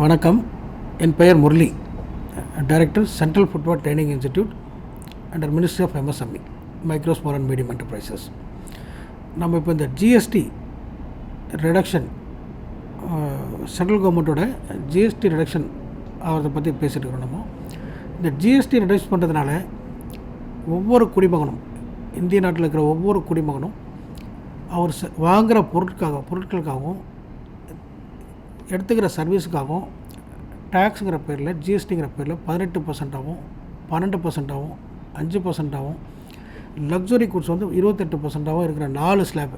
வணக்கம். என் பெயர் Murali. Director central football training institute under ministry of MSME micro small and medium enterprises நம்ம இப்போ இந்த ஜிஎஸ்டி ரிடக்ஷன் சென்ட்ரல் கவர்மெண்ட்டோட ஜிஎஸ்டி ரிடக்ஷன் ஆகிறத பற்றி பேசிட்டு இருக்கிறோம் நம்ம. இந்த ஜிஎஸ்டி ரிடக்ஷன் பண்ணுறதுனால ஒவ்வொரு குடிமகனும் இந்திய நாட்டில் இருக்கிற ஒவ்வொரு குடிமகனும் அவர் ச- வாங்குகிற பொருட்காக பொருட்களுக்காகவும் எடுத்துக்கிற சர்வீஸுக்காகவும் டேக்ஸுங்கிற பேரில் ஜிஎஸ்டிங்கிற பேரில் பதினெட்டு பர்சன்ட்டாகவும் பன்னெண்டு பர்சன்ட்டாகவும் அஞ்சு பர்சன்ட்டாகவும் லக்ஸுரி குட்ஸ் வந்து இருபத்தெட்டு பர்சன்ட்டாகவும் இருக்கிற நாலு ஸ்லாப்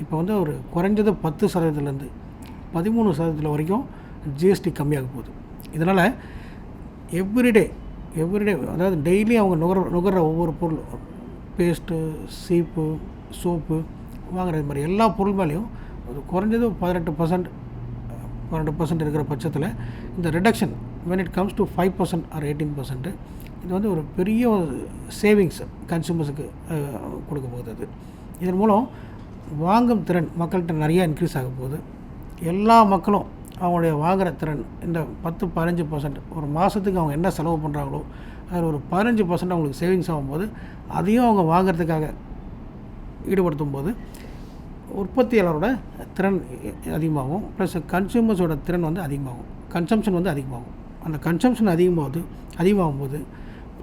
இப்போ வந்து ஒரு குறைஞ்சது பத்து சதவீதத்துலேருந்து பதிமூணு சதவீதத்தில் வரைக்கும் ஜிஎஸ்டி கம்மியாக போகுது. இதனால் எவ்ரிடே எவ்ரிடே அதாவது டெய்லி அவங்க நுகர் நுகர்ற ஒவ்வொரு பொருள் பேஸ்ட்டு சீப்பு சோப்பு வாங்குறது மாதிரி எல்லா பொருள் மேலேயும் குறைஞ்சது பதினெட்டு பர்சன்ட் பன்னெண்டு பர்சன்ட் இருக்கிற பட்சத்தில் இந்த reduction when it comes to five percent or eighteen percent இது வந்து ஒரு பெரிய சேவிங்ஸ் கன்சூமர்ஸுக்கு கொடுக்க போகுது அது. இதன் மூலம் வாங்கும் திறன் மக்கள்கிட்ட நிறையா இன்க்ரீஸ் ஆக போகுது. எல்லா மக்களும் அவங்களுடைய வாங்குகிற திறன் இந்த பத்து பதினஞ்சு பர்சன்ட் ஒரு மாதத்துக்கு அவங்க என்ன செலவு பண்ணுறாங்களோ அதில் ஒரு பதினஞ்சு பர்சன்ட் அவங்களுக்கு சேவிங்ஸ் ஆகும்போது அதையும் அவங்க வாங்குறதுக்காக ஈடுபடுத்தும் போது உற்பத்தியாளரோட திறன் அதிகமாகும். ப்ளஸ் கன்சியூமர்ஸோட திறன் வந்து அதிகமாகும். கன்சம்ஷன் வந்து அதிகமாகும். அந்த கன்சம்ஷன் அதிகமாகுது அதிகமாகும் போது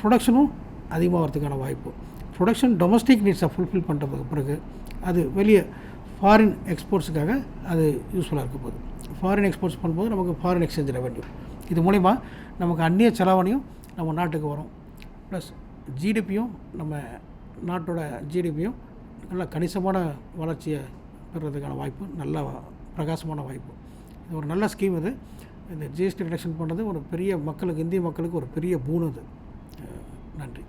ப்ரொடக்ஷனும் அதிகமாகிறதுக்கான வாய்ப்பு ப்ரொடக்ஷன் டொமஸ்டிக் நீட்ஸை ஃபுல்ஃபில் பண்ணுறதுக்கு பிறகு அது வெளியே ஃபாரின் எக்ஸ்போர்ட்ஸுக்காக அது யூஸ்ஃபுல்லாக இருக்க போகுது. ஃபாரின் எக்ஸ்போர்ட்ஸ் பண்ணும்போது நமக்கு ஃபாரின் எக்ஸ்சேஞ்ச் ரெவென்யூ இது மூலிமா நமக்கு அந்நிய செலாவணியும் நம்ம நாட்டுக்கு வரும். ப்ளஸ் ஜிடிபியும் நம்ம நாட்டோட ஜிடிபியும் நல்ல கணிசமான வளர்ச்சியை பெறுறதுக்கான வாய்ப்பு நல்ல பிரகாசமான வாய்ப்பு. இது ஒரு நல்ல ஸ்கீம் இது. இந்த ஜிஎஸ்டி ரிடக்ஷன் பண்ணுறது ஒரு பெரிய மக்களுக்கு இந்திய மக்களுக்கு ஒரு பெரிய பூன் அது. நன்றி.